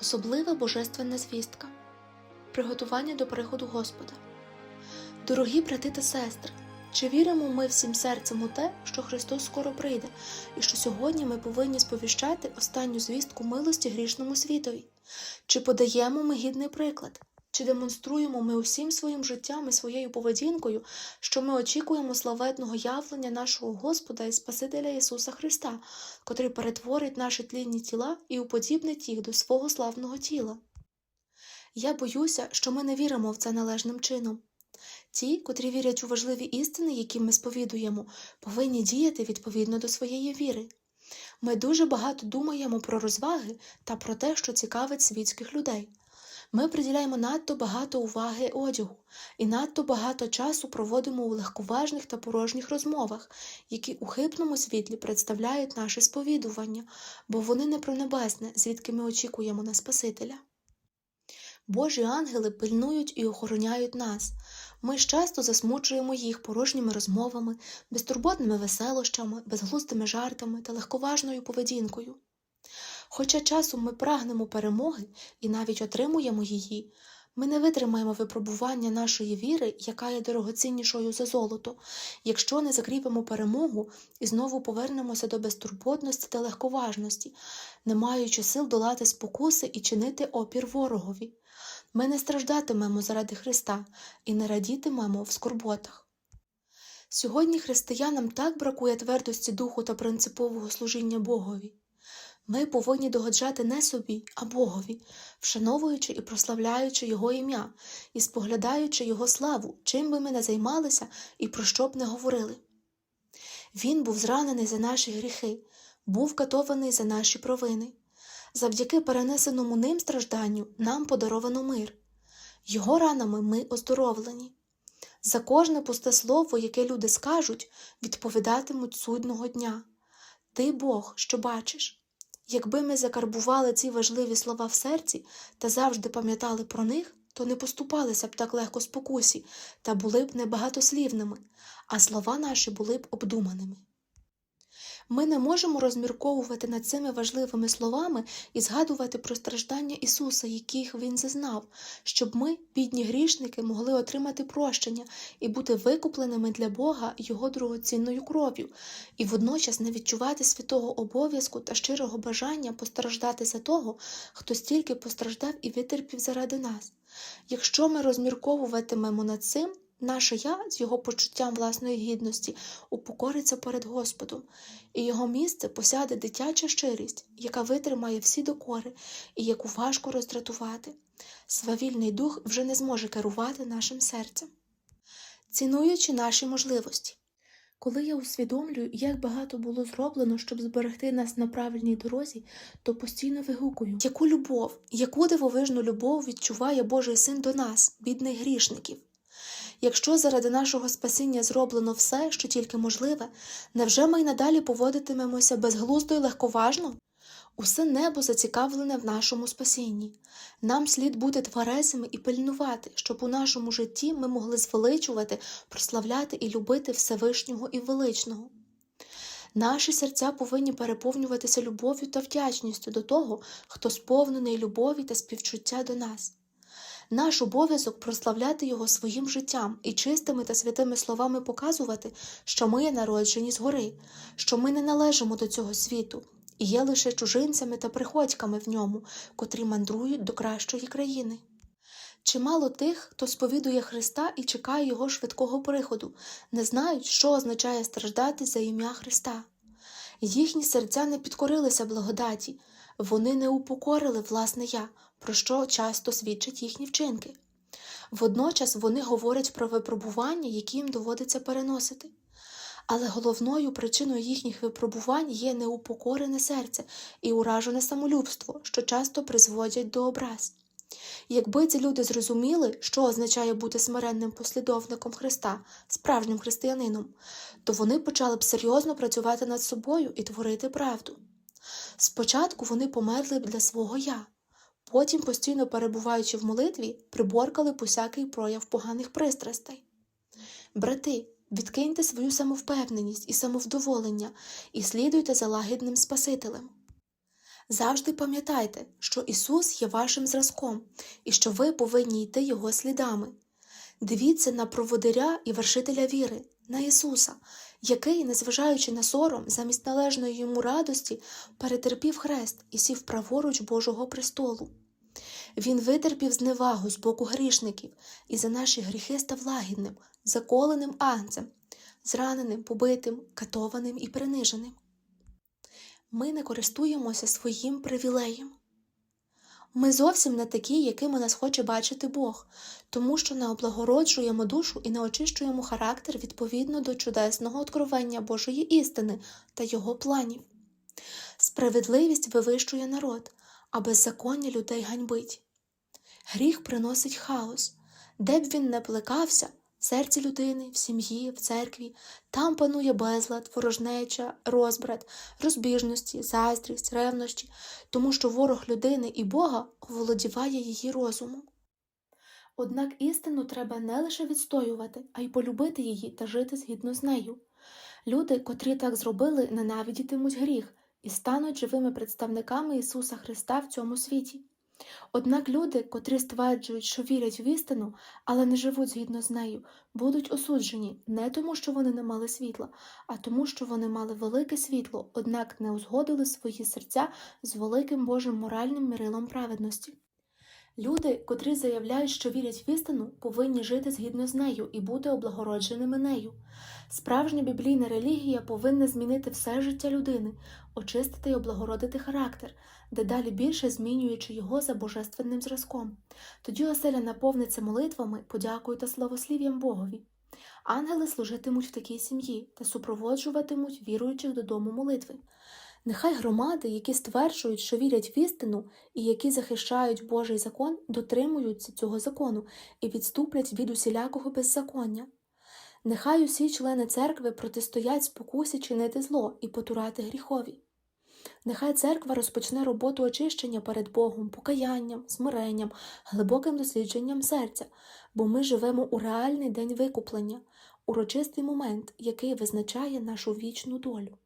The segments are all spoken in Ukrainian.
Особлива божественна звістка приготування до приходу Господа. Дорогі брати та сестри, чи віримо ми всім серцем у те, що Христос скоро прийде, і що сьогодні ми повинні сповіщати останню звістку милості грішному світові? Чи подаємо ми гідний приклад? Чи демонструємо ми усім своїм життям і своєю поведінкою, що ми очікуємо славетного явлення нашого Господа і Спасителя Ісуса Христа, котрий перетворить наші тлінні тіла і уподібнить їх до свого славного тіла? Я боюся, що ми не віримо в це належним чином. Ті, котрі вірять у важливі істини, які ми сповідуємо, повинні діяти відповідно до своєї віри. Ми дуже багато думаємо про розваги та про те, що цікавить світських людей. Ми приділяємо надто багато уваги одягу і надто багато часу проводимо у легковажних та порожніх розмовах, які у хибному світлі представляють наше сповідування, бо вони не про небесне, звідки ми очікуємо на Спасителя. Божі ангели пильнують і охороняють нас. Ми ж часто засмучуємо їх порожніми розмовами, безтурботними веселощами, безглуздими жартами та легковажною поведінкою. Хоча часом ми прагнемо перемоги і навіть отримуємо її, ми не витримаємо випробування нашої віри, яка є дорогоціннішою за золото, якщо не закріпимо перемогу і знову повернемося до безтурботності та легковажності, не маючи сил долати спокуси і чинити опір ворогові. Ми не страждатимемо заради Христа і не радітимемо в скорботах. Сьогодні християнам так бракує твердості духу та принципового служіння Богові. Ми повинні догоджати не собі, а Богові, вшановуючи і прославляючи Його ім'я і споглядаючи Його славу, чим би ми не займалися і про що б не говорили. Він був зранений за наші гріхи, був катований за наші провини. Завдяки перенесеному ним стражданню нам подаровано мир. Його ранами ми оздоровлені. За кожне пусте слово, яке люди скажуть, відповідатимуть судного дня. Ти Бог, що бачиш. Якби ми закарбували ці важливі слова в серці та завжди пам'ятали про них, то не поступалися б так легко спокусі та були б небагатослівними, а слова наші були б обдуманими. Ми не можемо розмірковувати над цими важливими словами і згадувати про страждання Ісуса, яких Він зазнав, щоб ми, бідні грішники, могли отримати прощення і бути викупленими для Бога Його дорогоцінною кров'ю, і водночас не відчувати святого обов'язку та щирого бажання постраждати за того, хто стільки постраждав і витерпів заради нас. Якщо ми розмірковуватимемо над цим, Наше я з його почуттям власної гідності упокориться перед Господом, і його місце посяде дитяча щирість, яка витримає всі докори і яку важко роздратувати. Свавільний дух вже не зможе керувати нашим серцем. Цінуючи наші можливості. Коли я усвідомлюю, як багато було зроблено, щоб зберегти нас на правильній дорозі, то постійно вигукую, яку любов, яку дивовижну любов відчуває Божий син до нас, бідних грішників. Якщо заради нашого спасіння зроблено все, що тільки можливе, невже ми й надалі поводитимемося безглуздо й легковажно? Усе небо зацікавлене в нашому спасінні. Нам слід бути тверезими і пильнувати, щоб у нашому житті ми могли звеличувати, прославляти і любити Всевишнього і величного. Наші серця повинні переповнюватися любов'ю та вдячністю до того, хто сповнений любові та співчуття до нас. Наш обов'язок прославляти його своїм життям і чистими та святими словами показувати, що ми є народжені згори, що ми не належимо до цього світу і є лише чужинцями та приходьками в ньому, котрі мандрують до кращої країни. Чимало тих, хто сповідує Христа і чекає Його швидкого приходу, не знають, що означає страждати за ім'я Христа. Їхні серця не підкорилися благодаті, вони не упокорили власне я, про що часто свідчать їхні вчинки. Водночас вони говорять про випробування, які їм доводиться переносити. Але головною причиною їхніх випробувань є неупокорене серце і уражене самолюбство, що часто призводять до образ. Якби ці люди зрозуміли, що означає бути смиренним послідовником Христа, справжнім християнином, то вони почали б серйозно працювати над собою і творити правду. Спочатку вони померли для свого я, потім, постійно перебуваючи в молитві, приборкали б усякий прояв поганих пристрастей. Брати, Відкиньте свою самовпевненість і самовдоволення і слідуйте за лагідним Спасителем. Завжди пам'ятайте, що Ісус є вашим зразком і що ви повинні йти Його слідами. Дивіться на проводиря і вершителя віри, на Ісуса, який, незважаючи на сором, замість належної йому радості, перетерпів хрест і сів праворуч Божого престолу. Він витерпів зневагу з боку грішників і за наші гріхи став лагідним, заколеним агнцем, зраненим, побитим, катованим і приниженим. Ми не користуємося своїм привілеєм. Ми зовсім не такі, якими нас хоче бачити Бог, тому що не облагороджуємо душу і не очищуємо характер відповідно до чудесного откровення Божої істини та його планів. Справедливість вивищує народ, а беззаконня людей ганьбить. Гріх приносить хаос, де б він не плекався, в серці людини, в сім'ї, в церкві, там панує безлад, ворожнеча, розбрат, розбіжності, заздрість, ревнощі, тому що ворог людини і Бога оволодіває її розумом. Однак істину треба не лише відстоювати, а й полюбити її та жити згідно з нею. Люди, котрі так зробили, ненавидітимуть гріх і стануть живими представниками Ісуса Христа в цьому світі. Однак люди, котрі стверджують, що вірять в істину, але не живуть згідно з нею, будуть осуджені не тому, що вони не мали світла, а тому, що вони мали велике світло, однак не узгодили свої серця з великим Божим моральним мірилом праведності. Люди, котрі заявляють, що вірять в істину, повинні жити згідно з нею і бути облагородженими нею. Справжня біблійна релігія повинна змінити все життя людини, очистити й облагородити характер, дедалі більше змінюючи його за божественним зразком. Тоді оселя наповниться молитвами, подякою та славослів'ям Богові. Ангели служитимуть в такій сім'ї та супроводжуватимуть віруючих додому молитви. Нехай громади, які стверджують, що вірять в істину і які захищають Божий закон, дотримуються цього закону і відступлять від усілякого беззаконня. Нехай усі члени церкви протистоять спокусі чинити зло і потурати гріхові. Нехай церква розпочне роботу очищення перед Богом, покаянням, смиренням, глибоким дослідженням серця, бо ми живемо у реальний день викуплення, урочистий момент, який визначає нашу вічну долю.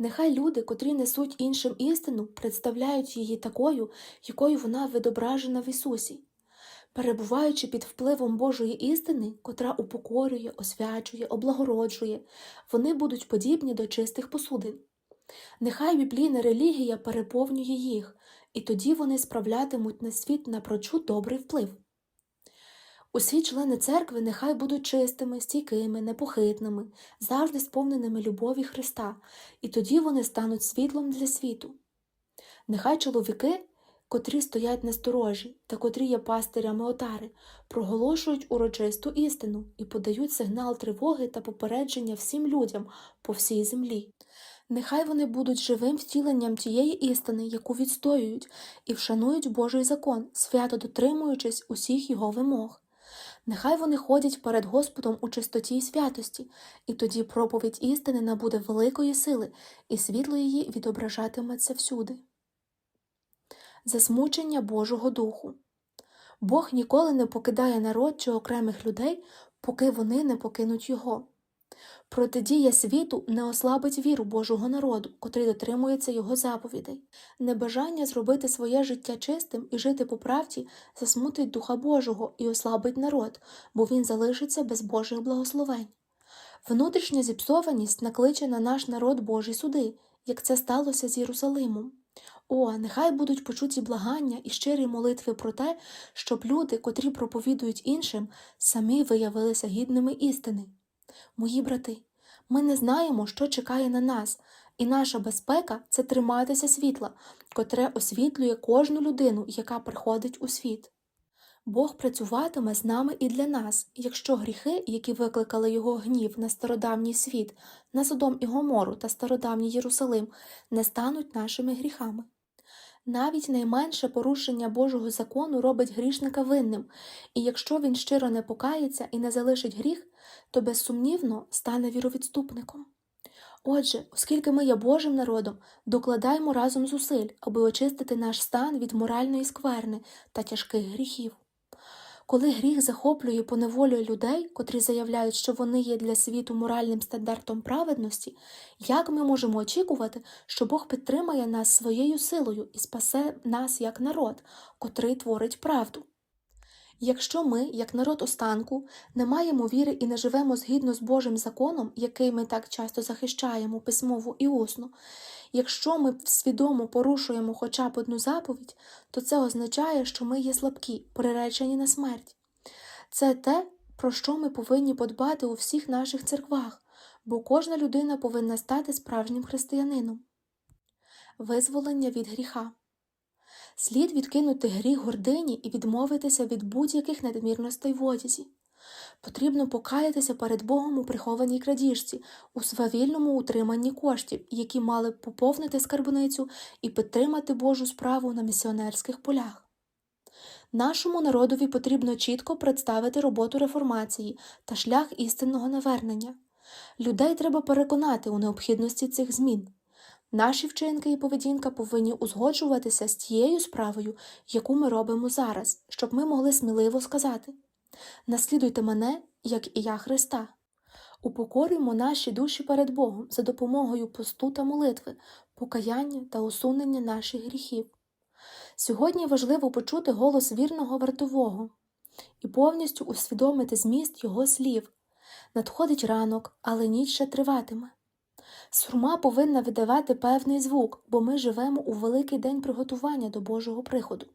Нехай люди, котрі несуть іншим істину, представляють її такою, якою вона відображена в Ісусі. Перебуваючи під впливом Божої істини, котра упокорює, освячує, облагороджує, вони будуть подібні до чистих посудин. Нехай біблійна релігія переповнює їх, і тоді вони справлятимуть на світ напрочуд добрий вплив. Усі члени церкви нехай будуть чистими, стійкими, непохитними, завжди сповненими любові Христа, і тоді вони стануть світлом для світу. Нехай чоловіки, котрі стоять на сторожі та котрі є пастирями отари, проголошують урочисту істину і подають сигнал тривоги та попередження всім людям по всій землі. Нехай вони будуть живим втіленням тієї істини, яку відстоюють, і вшанують Божий закон, свято дотримуючись усіх його вимог. Нехай вони ходять перед Господом у чистоті і святості, і тоді проповідь істини набуде великої сили, і світло її відображатиметься всюди. Засмучення Божого Духу Бог ніколи не покидає народ чи окремих людей, поки вони не покинуть його. Протидія світу не ослабить віру Божого народу, котрий дотримується його заповідей. Небажання зробити своє життя чистим і жити по правді засмутить Духа Божого і ослабить народ, бо він залишиться без Божих благословень. Внутрішня зіпсованість накличе на наш народ Божі суди, як це сталося з Єрусалимом. О, нехай будуть почуті благання і щирі молитви про те, щоб люди, котрі проповідують іншим, самі виявилися гідними істини. Мої брати, ми не знаємо, що чекає на нас, і наша безпека це триматися світла, котре освітлює кожну людину, яка приходить у світ. Бог працюватиме з нами і для нас, якщо гріхи, які викликали його гнів на стародавній світ, на Содом і Гомору та стародавній Єрусалим, не стануть нашими гріхами. Навіть найменше порушення Божого закону робить грішника винним, і якщо він щиро не покається і не залишить гріх, то безсумнівно стане віровідступником. Отже, оскільки ми є Божим народом, докладаймо разом зусиль, аби очистити наш стан від моральної скверни та тяжких гріхів. Коли гріх захоплює поневолює людей, котрі заявляють, що вони є для світу моральним стандартом праведності, як ми можемо очікувати, що Бог підтримає нас своєю силою і спасе нас як народ, котрий творить правду? Якщо ми, як народ останку, не маємо віри і не живемо згідно з Божим законом, який ми так часто захищаємо письмово і усно, якщо ми свідомо порушуємо хоча б одну заповідь, то це означає, що ми є слабкі, приречені на смерть. Це те, про що ми повинні подбати у всіх наших церквах, бо кожна людина повинна стати справжнім християнином. Визволення від гріха. Слід відкинути гріх гордині і відмовитися від будь-яких надмірностей в одязі. Потрібно покаятися перед Богом у прихованій крадіжці, у свавільному утриманні коштів, які мали б поповнити скарбницю і підтримати Божу справу на місіонерських полях. Нашому народові потрібно чітко представити роботу реформації та шлях істинного навернення. Людей треба переконати у необхідності цих змін. Наші вчинки і поведінка повинні узгоджуватися з тією справою, яку ми робимо зараз, щоб ми могли сміливо сказати наслідуйте мене, як і я Христа. Упокорюємо наші душі перед Богом за допомогою посту та молитви, покаяння та усунення наших гріхів. Сьогодні важливо почути голос вірного вартового і повністю усвідомити зміст його слів. Надходить ранок, але ніч ще триватиме. Сурма повинна видавати певний звук, бо ми живемо у великий день приготування до Божого приходу.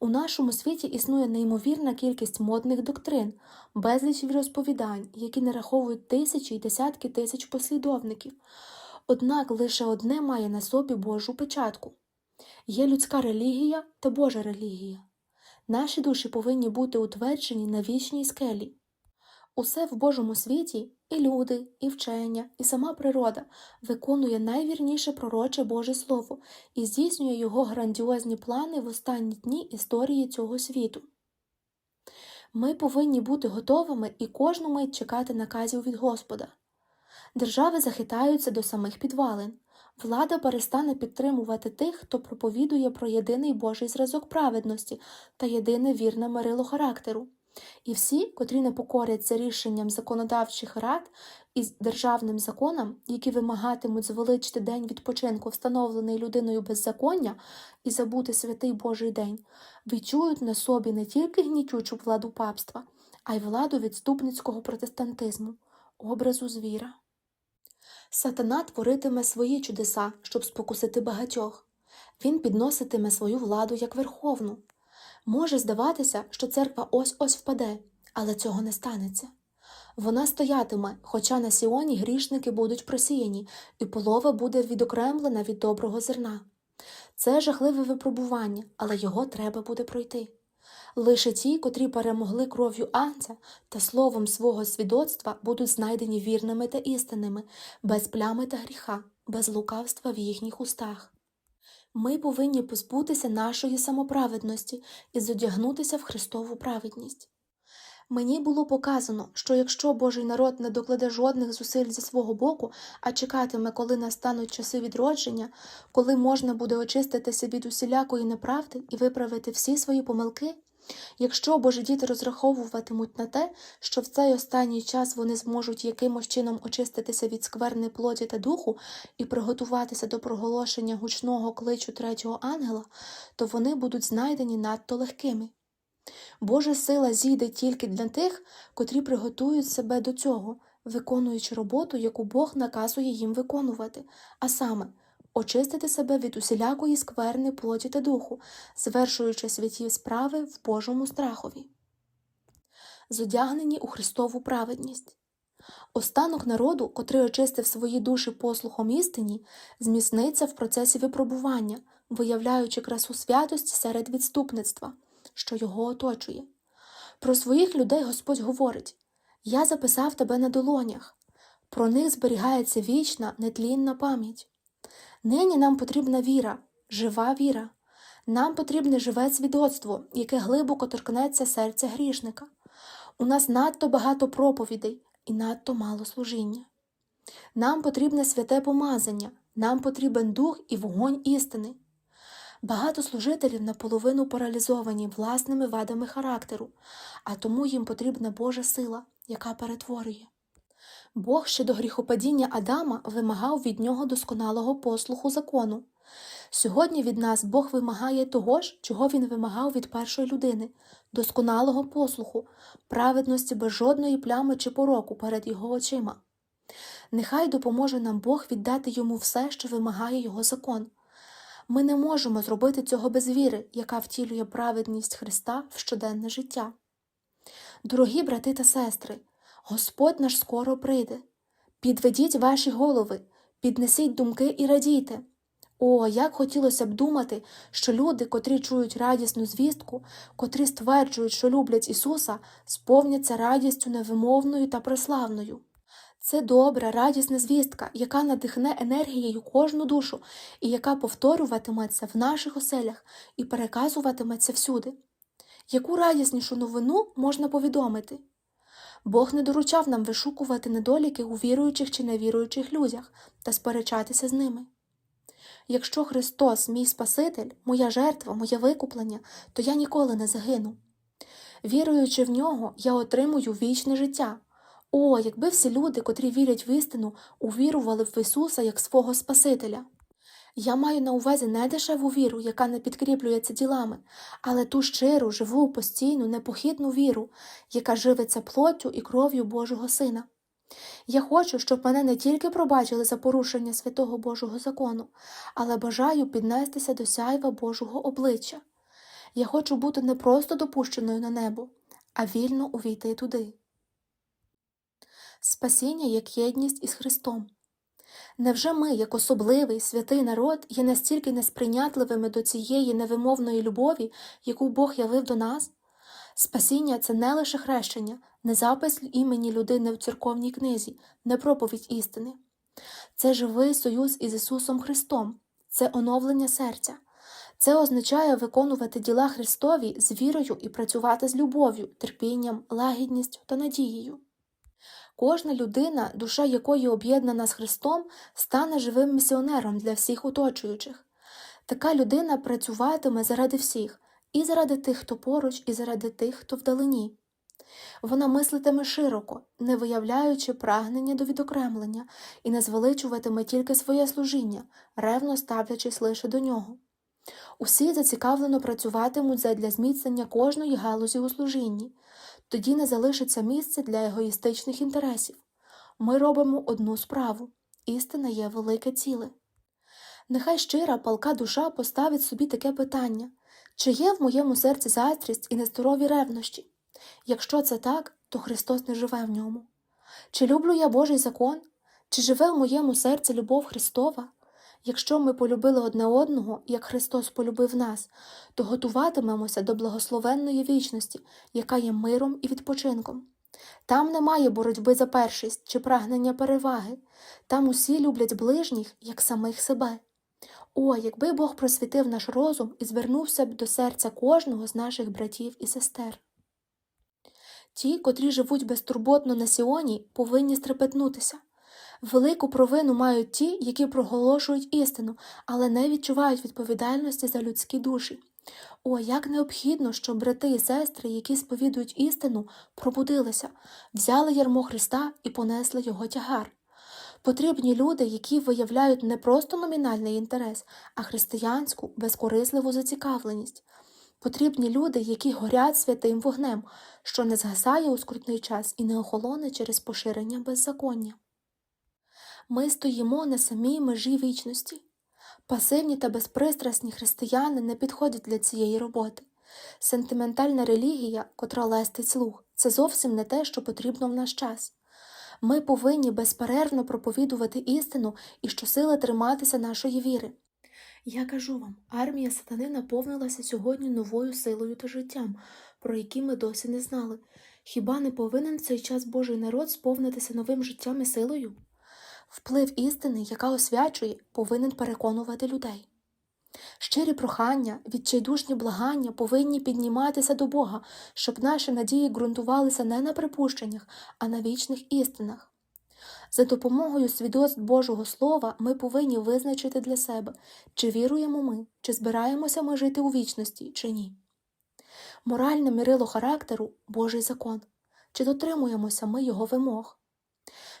У нашому світі існує неймовірна кількість модних доктрин, безліч розповідань, які нараховують тисячі й десятки тисяч послідовників. Однак лише одне має на собі Божу печатку є людська релігія та Божа релігія. Наші душі повинні бути утверджені на вічній скелі. Усе в Божому світі і люди, і вчення, і сама природа виконує найвірніше пророче Боже Слово і здійснює його грандіозні плани в останні дні історії цього світу. Ми повинні бути готовими і кожну мить чекати наказів від Господа. Держави захитаються до самих підвалин. Влада перестане підтримувати тих, хто проповідує про єдиний Божий зразок праведності та єдине вірне мирило характеру. І всі, котрі не покоряться рішенням законодавчих рад і державним законам, які вимагатимуть звеличити день відпочинку, встановлений людиною беззаконня, і забути святий Божий день, відчують на собі не тільки гнітючу владу папства, а й владу відступницького протестантизму, образу звіра. Сатана творитиме свої чудеса, щоб спокусити багатьох. Він підноситиме свою владу як верховну. Може здаватися, що церква ось ось впаде, але цього не станеться. Вона стоятиме, хоча на Сіоні грішники будуть просіяні, і полова буде відокремлена від доброго зерна. Це жахливе випробування, але його треба буде пройти. Лише ті, котрі перемогли кров'ю Анця та словом свого свідоцтва, будуть знайдені вірними та істинними, без плями та гріха, без лукавства в їхніх устах. Ми повинні позбутися нашої самоправедності і зодягнутися в Христову праведність. Мені було показано, що якщо Божий народ не докладе жодних зусиль зі свого боку, а чекатиме, коли настануть часи відродження, коли можна буде очиститися від усілякої неправди і виправити всі свої помилки, Якщо Божі діти розраховуватимуть на те, що в цей останній час вони зможуть якимось чином очиститися від скверни плоті та духу і приготуватися до проголошення гучного кличу третього ангела, то вони будуть знайдені надто легкими. Божа сила зійде тільки для тих, котрі приготують себе до цього, виконуючи роботу, яку Бог наказує їм виконувати, а саме очистити себе від усілякої скверни плоті та духу, звершуючи святі справи в Божому страхові. Зодягнені у Христову праведність. Останок народу, котрий очистив свої душі послухом істині, зміцниться в процесі випробування, виявляючи красу святості серед відступництва, що його оточує. Про своїх людей Господь говорить Я записав тебе на долонях, про них зберігається вічна, нетлінна пам'ять. Нині нам потрібна віра, жива віра. Нам потрібне живе свідоцтво, яке глибоко торкнеться серця грішника. У нас надто багато проповідей і надто мало служіння. Нам потрібне святе помазання, нам потрібен дух і вогонь істини. Багато служителів наполовину паралізовані власними вадами характеру, а тому їм потрібна Божа сила, яка перетворює. Бог ще до гріхопадіння Адама вимагав від нього досконалого послуху закону. Сьогодні від нас Бог вимагає того ж, чого він вимагав від першої людини досконалого послуху, праведності без жодної плями чи пороку перед його очима. Нехай допоможе нам Бог віддати йому все, що вимагає його закон. Ми не можемо зробити цього без віри, яка втілює праведність Христа в щоденне життя. Дорогі брати та сестри, Господь наш скоро прийде. Підведіть ваші голови, піднесіть думки і радійте. О, як хотілося б думати, що люди, котрі чують радісну звістку, котрі стверджують, що люблять Ісуса, сповняться радістю невимовною та преславною. Це добра, радісна звістка, яка надихне енергією кожну душу і яка повторюватиметься в наших оселях і переказуватиметься всюди. Яку радіснішу новину можна повідомити? Бог не доручав нам вишукувати недоліки у віруючих чи невіруючих людях та сперечатися з ними. Якщо Христос, мій Спаситель, моя жертва, моє викуплення, то я ніколи не загину. Віруючи в нього, я отримую вічне життя. О, якби всі люди, котрі вірять в істину, увірували в Ісуса як свого Спасителя. Я маю на увазі не дешеву віру, яка не підкріплюється ділами, але ту щиру, живу, постійну, непохитну віру, яка живиться плоттю і кров'ю Божого Сина. Я хочу, щоб мене не тільки пробачили за порушення святого Божого закону, але бажаю піднестися до сяйва Божого обличчя. Я хочу бути не просто допущеною на небо, а вільно увійти туди. Спасіння як єдність із Христом. Невже ми, як особливий святий народ, є настільки несприйнятливими до цієї невимовної любові, яку Бог явив до нас? Спасіння це не лише хрещення, не запис імені людини в церковній книзі, не проповідь істини. Це живий союз із Ісусом Христом, це оновлення серця. Це означає виконувати діла Христові з вірою і працювати з любов'ю, терпінням, лагідністю та надією. Кожна людина, душа якої об'єднана з Христом, стане живим місіонером для всіх оточуючих. Така людина працюватиме заради всіх, і заради тих, хто поруч, і заради тих, хто вдалині. Вона мислитиме широко, не виявляючи прагнення до відокремлення, і не звеличуватиме тільки своє служіння, ревно ставлячись лише до нього. Усі зацікавлено працюватимуть задля зміцнення кожної галузі у служінні, тоді не залишиться місце для егоїстичних інтересів. Ми робимо одну справу істина є велике ціле. Нехай щира палка душа поставить собі таке питання чи є в моєму серці заздрість і нездорові ревнощі? Якщо це так, то Христос не живе в ньому. Чи люблю я Божий закон? Чи живе в моєму серці любов Христова? Якщо ми полюбили одне одного, як Христос полюбив нас, то готуватимемося до благословенної вічності, яка є миром і відпочинком. Там немає боротьби за першість чи прагнення переваги, там усі люблять ближніх, як самих себе. О, якби Бог просвітив наш розум і звернувся б до серця кожного з наших братів і сестер. Ті, котрі живуть безтурботно на Сіоні, повинні стрепетнутися. Велику провину мають ті, які проголошують істину, але не відчувають відповідальності за людські душі. О, як необхідно, щоб брати і сестри, які сповідують істину, пробудилися, взяли ярмо Христа і понесли його тягар. Потрібні люди, які виявляють не просто номінальний інтерес, а християнську, безкорисливу зацікавленість. Потрібні люди, які горять святим вогнем, що не згасає у скрутний час і не охолоне через поширення беззаконня. Ми стоїмо на самій межі вічності. Пасивні та безпристрасні християни не підходять для цієї роботи. Сентиментальна релігія, котра лестить слух, це зовсім не те, що потрібно в наш час. Ми повинні безперервно проповідувати істину і щосили триматися нашої віри. Я кажу вам, армія сатани наповнилася сьогодні новою силою та життям, про які ми досі не знали. Хіба не повинен в цей час Божий народ сповнитися новим життям і силою? Вплив істини, яка освячує, повинен переконувати людей. Щирі прохання, відчайдушні благання повинні підніматися до Бога, щоб наші надії ґрунтувалися не на припущеннях, а на вічних істинах. За допомогою свідоцтв Божого Слова ми повинні визначити для себе, чи віруємо ми, чи збираємося ми жити у вічності, чи ні. Моральне мірило характеру Божий закон, чи дотримуємося ми його вимог,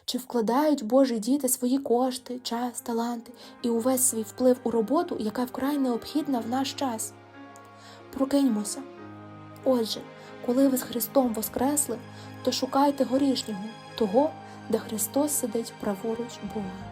чи вкладають Божі діти свої кошти, час, таланти і увесь свій вплив у роботу, яка вкрай необхідна в наш час. Прокиньмося. Отже, коли ви з Христом воскресли, то шукайте горішнього, того, де Христос сидить праворуч Бога.